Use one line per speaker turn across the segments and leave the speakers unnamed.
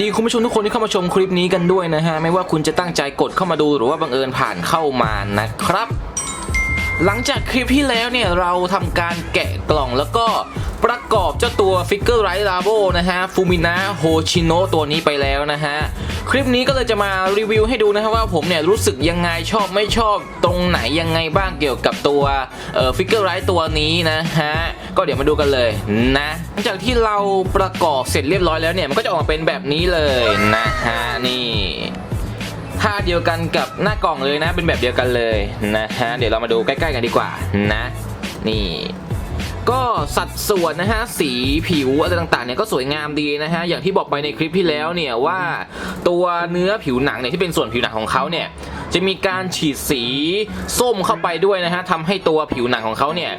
ดีคุณผู้ชมทุกคนที่เข้ามาชมคลิปนี้กันด้วยนะฮะ ไม่ว่าคุณจะตั้งใจกดเข้ามาดูหรือว่าบังเอิญผ่านเข้ามานะครับ หลังจากคลิปที่แล้วเนี่ยเราทำการแกะกล่องแล้วก็ประกอบเจ้าตัวฟิกเกอร์ไรลาโบนะฮะฟูมินะโฮชิโนตัวนี้ไปแล้วนะฮะ คลิปนี้ก็เลยจะมารีวิวให้ดูนะฮะว่าผมเนี่ยรู้สึกยังไงชอบไม่ชอบตรงไหนยังไงบ้างเกี่ยวกับตัวฟิกเกอร์ไรตัวนี้นะฮะก็เดี๋ยวมาดูกันเลยนะหลังจากที่เราประกอบเสร็จเรียบร้อยแล้วเนี่ยมันก็จะออกมาเป็นแบบนี้เลยนะฮะนี่ท่าเดียวกันกับหน้ากล่องเลยนะ เป็นแบบเดียวกันเลยนะฮะเดี๋ยวเรามาดูใกล้ ๆ กันดีกว่านะ นี่ ก็สัดส่วนนะฮะสีผิวอะไรต่างๆเนี่ยก็สวยงามดีนะฮะอย่างที่บอกไปในคลิปที่แล้วเนี่ยว่าตัวเนื้อผิวหนังเนี่ยที่เป็นส่วนผิวหนังของเขาเนี่ยจะมีการฉีดสีส้มเข้าไปด้วยนะฮะทำให้ตัวผิวหนังของเขาเนี่ย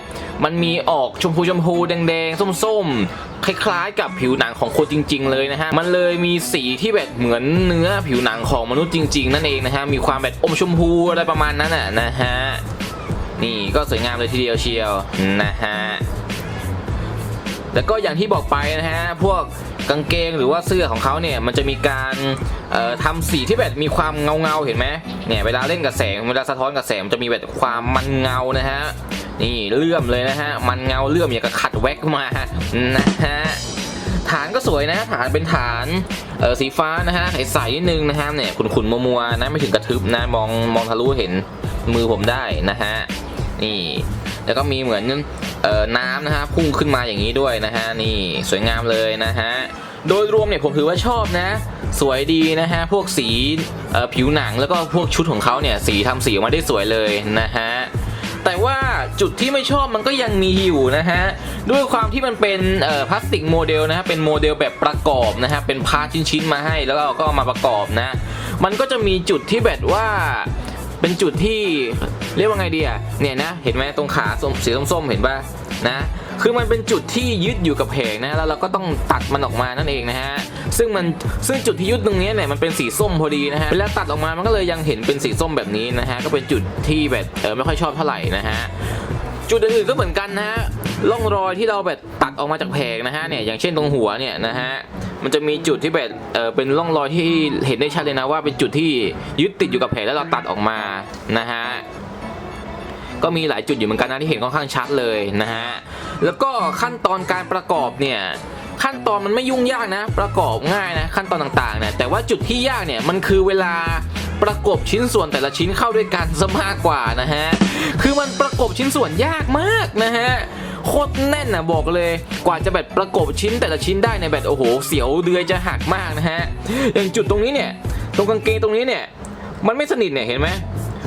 มันมีออกชมพูชมพูแดงๆส้มๆคล้ายๆ กับผิวหนังของคนจริง ๆ เลยนะฮะมันเลยมีสีที่แบบเหมือนเนื้อผิวหนังของมนุษย์จริง ๆ นั่นเองนะฮะมีความแบบอมชมพูอะไรประมาณนั้นน่ะนะฮะนี่ก็สวยงามเลยทีเดียวเชียวนะฮะ แล้วก็อย่างที่บอกไปนะฮะพวกกางเกงหรือว่าเสื้อของเขาเนี่ยมันจะมีการเอ่อทำสีที่แบบมีความเงาเงาเห็นไหมเนี่ยเวลาเล่นกับแสงเวลาสะท้อนกับแสงมันจะมีแบบความมันเงานะฮะนี่เลื่อมเลยนะฮะมันเงาเลื่อมอย่างกับขัดแว็กมานะฮะฐานก็สวยนะฐานเป็นฐานเออสีฟ้านะฮะใสๆนิดนึงนะฮะเนี่ยขุนๆมัวๆนะไม่ถึงกระทึบนะมองมองทะลุเห็นมือผมได้นะฮะนี่ แล้วก็มีเหมือนเอ่อน้ำนะฮะพุ่งขึ้นมาอย่างนี้ด้วยนะฮะนี่สวยงามเลยนะฮะโดยรวมเนี่ยผมถือว่าชอบนะ สวยดีนะฮะพวกสีผิวหนังแล้วก็พวกชุดของเขาเนี่ยสีทำสีออกมาได้สวยเลยนะฮะแต่ว่าจุดที่ไม่ชอบมันก็ยังมีอยู่นะฮะด้วยความที่มันเป็นพลาสติกโมเดลนะฮะเป็นโมเดลแบบประกอบนะฮะเป็นพาร์ทชิ้นๆมาให้แล้วก็เอามาประกอบนะ มันก็จะมีจุดที่แบบว่า เป็นจุดที่เรียกว่าไงดีอะเนี่ยนะ เห็นไหมตรงขาส้มสีส้มๆเห็นปะนะ คือมันเป็นจุดที่ยึดอยู่กับแผงนะ แล้วเราก็ต้องตัดมันออกมานั่นเองนะฮะ ซึ่งมัน ซึ่งจุดที่ยึดตรงนี้เนี่ยมันเป็นสีส้มพอดีนะฮะ เวลาตัดออกมา มันก็เลยยังเห็นเป็นสีส้มแบบนี้นะฮะ ก็เป็นจุดที่แบบเออไม่ค่อยชอบเท่าไหร่นะฮะจุดอื่นๆก็เหมือนกันนะฮะร่องรอยที่เราแบบตัดออกมาจากแผงนะฮะเนี่ยอย่างเช่นตรงหัวเนี่ยนะฮะ มันจะมีจุดที่แบบเออเป็นร่องรอยที่เห็นได้ชัดเลยนะว่าเป็นจุดที่ยึดติดอยู่กับแผลแล้วเราตัดออกมานะฮะก็มีหลายจุดอยู่เหมือนกันนะที่เห็นค่อนข้างชัดเลยนะฮะแล้วก็ขั้นตอนการประกอบเนี่ยขั้นตอนมันไม่ยุ่งยากนะ ประกอบง่ายนะขั้นตอนต่างๆเนี่ยแต่ว่าจุดที่ยากเนี่ยมันคือเวลา ประกบชิ้นส่วนแต่ละชิ้นเข้าด้วยกันซะมากกว่านะฮะ คือมันประกบชิ้นส่วนยากมากนะฮะโคตรแน่นนะบอกเลยกว่าจะแบบประกบชิ้นแต่ละชิ้นได้ในแบบโอ้โห เสียวเดือยจะหักมากนะฮะอย่างจุดตรงนี้เนี่ย ตรงกางเกงตรงนี้เนี่ย มันไม่สนิทเนี่ยเห็นไหม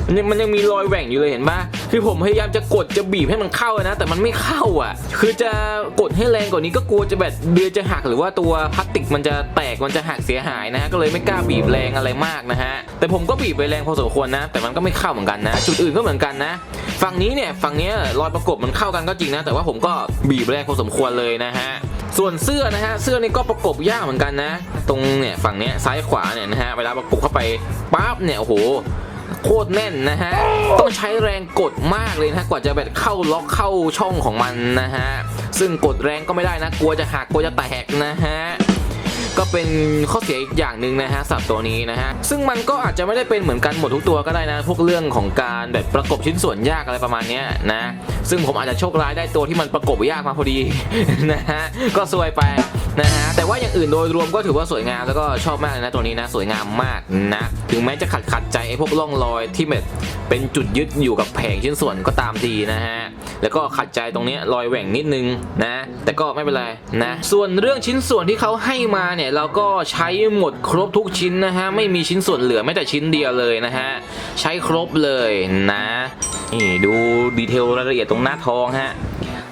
มันยังมันยังมีรอยแหว่งอยู่เลยเห็นปะ คือผมพยายามจะกดจะบีบให้มันเข้านะ แต่มันไม่เข้าอะ คือจะกดให้แรงกว่านี้ก็กลัวจะแบบเดือยจะหักหรือว่าตัวพลาสติกมันจะแตกมันจะหักเสียหายนะฮะก็เลยไม่กล้าบีบแรงอะไรมากนะฮะแต่ผมก็บีบไปแรงพอสมควรนะ แต่มันก็ไม่เข้าเหมือนกันนะ จุดอื่นก็เหมือนกันนะฝั่งนี้เนี่ยฝั่งนี้รอยประกบมันเข้ากันก็จริงนะ แต่ว่าผมก็บีบแรงพอสมควรเลยนะฮะส่วนเสื้อนะฮะเสื้อนี่ก็ประกบยากเหมือนกันนะ ตรงเนี่ยฝั่งเนี้ยซ้ายขวาเนี่ยนะฮะเวลาประกบเข้าไปปั๊บเนี่ยโอ้โห โคตรแน่นนะฮะ ต้องใช้แรงกดมากเลยนะกว่าจะแบบเข้าล็อกเข้าช่องของมันนะฮะ ซึ่งกดแรงก็ไม่ได้นะ กลัวจะหักกลัวจะแตกนะฮะ ก็เป็นข้อเสียอีกอย่างหนึ่งนะฮะสับตัวนี้นะฮะซึ่งมันก็อาจจะไม่ได้เป็นเหมือนกันหมดทุกตัวก็ได้นะ พวกเรื่องของการแบบประกบชิ้นส่วนยากอะไรประมาณนี้นะซึ่งผมอาจจะโชคร้ายได้ตัวที่มันประกบยากมาพอดีนะฮะก็ซวยไปนะฮะแต่ว่าอย่างอื่นโดยรวมก็ถือว่าสวยงามแล้วก็ชอบมากเลยนะตัวนี้นะสวยงามมากนะถึงแม้จะขัดขัดใจไอ้พวกร่องรอยที่แบบเป็นจุดยึดอยู่กับแผงชิ้นส่วนก็ตามทีนะฮะ แล้วก็ขัดใจตรงนี้รอยแหว่งนิดนึงนะ แต่ก็ไม่เป็นไรนะ ส่วนเรื่องชิ้นส่วนที่เขาให้มาเนี่ยเราก็ใช้หมดครบทุกชิ้นนะฮะไม่มีชิ้นส่วนเหลือแม้แต่ชิ้นเดียวเลยนะฮะใช้ครบเลยนะนี่ดูดีเทลรายละเอียดตรงหน้าทองฮะ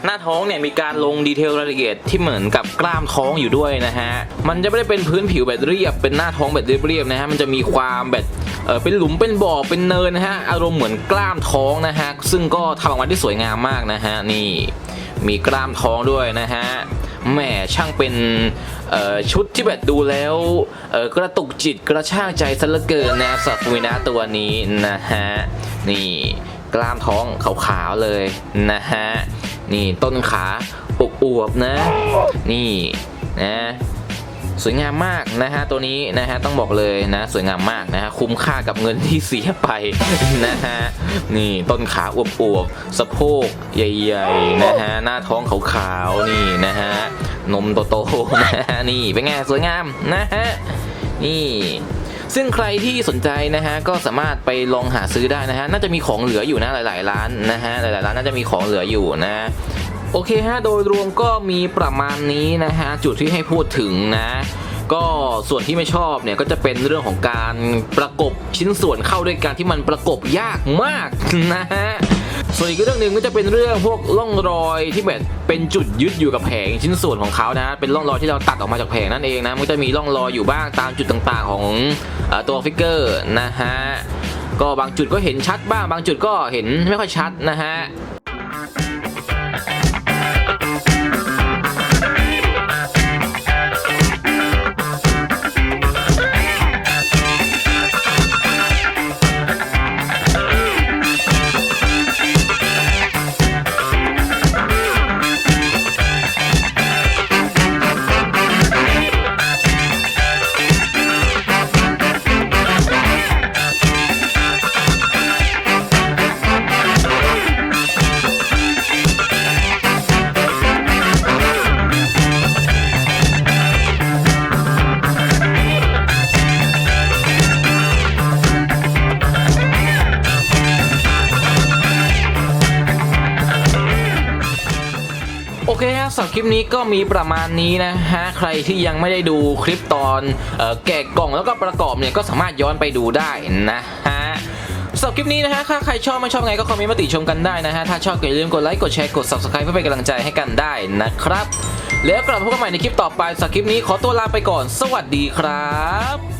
หน้าท้องเนี่ยมีการลงดีเทลรายละเอียดที่เหมือนกับกล้ามท้องอยู่ด้วยนะฮะ มันจะไม่ได้เป็นพื้นผิวแบบเรียบ เป็นหน้าท้องแบบเรียบๆนะฮะ มันจะมีความแบบเออเป็นหลุมเป็นบ่อเป็นเนินนะฮะ อารมณ์เหมือนกล้ามท้องนะฮะ ซึ่งก็ทำออกมาได้สวยงามมากนะฮะ นี่มีกล้ามท้องด้วยนะฮะแหมช่างเป็นชุดที่แบบดูแล้วกระตุกจิตกระชากใจซะเหลือเกินนะสับฟูมินะตัวนี้นะฮะ นี่กล้ามท้องขาวๆเลยนะฮะ นี่ต้นขาอวบๆนะ นี่นะสวยงามมากนะฮะตัวนี้นะฮะต้องบอกเลยนะ สวยงามมากนะฮะคุ้มค่ากับเงินที่เสียไปนะฮะนี่ต้นขาอวบๆสะโพกใหญ่ๆนะฮะหน้าท้องขาวๆนี่นะฮะนมโตๆนะฮะนี่เป็นไงสวยงามนะฮะนี่ ซึ่งใครที่สนใจนะฮะก็สามารถไปลองหาซื้อได้นะฮะน่าจะมีของเหลืออยู่นะหลาย ๆ ร้านนะฮะหลาย ๆ ร้านน่าจะมีของเหลืออยู่นะโอเคฮะโดยรวมก็มีประมาณนี้นะฮะจุดที่ให้พูดถึงนะก็ส่วนที่ไม่ชอบเนี่ยก็จะเป็นเรื่องของการประกบชิ้นส่วนเข้าด้วยกันที่มันประกบยากมากนะฮะ ส่วนอีกเรื่องหนึ่งก็จะเป็นเรื่องพวกร่องรอยที่แบบเป็นจุดยึดอยู่กับแผงชิ้นส่วนของเขานะ เป็นร่องรอยที่เราตัดออกมาจากแผงนั่นเองนะ มันจะมีร่องรอยอยู่บ้างตามจุดต่างๆของเออตัวฟิกเกอร์นะฮะ ก็บางจุดก็เห็นชัดบ้าง บางจุดก็เห็นไม่ค่อยชัดนะฮะ โอเคฮะสำหรับคลิปนี้ก็มีประมาณนี้นะฮะใครที่ยังไม่ได้ดูคลิปตอนออแกะกล่องแล้วก็ประกอบเนี่ยก็สามารถย้อนไปดูได้นะฮะสำหรับคลิปนี้นะฮะถ้าใครชอบไม่ชอบไงก็คอมเมนต์มาติชมกันได้นะฮะ ถ้าชอบก็อย่าลืมกดไลค์กดแชร์กด subscribe เพื่อเป็นกำลังใจให้กันได้นะครับ แล้วกลับมาพบกันใหม่ในคลิปต่อไปสำหรับคลิปนี้ขอตัวลาไปก่อน สวัสดีครับ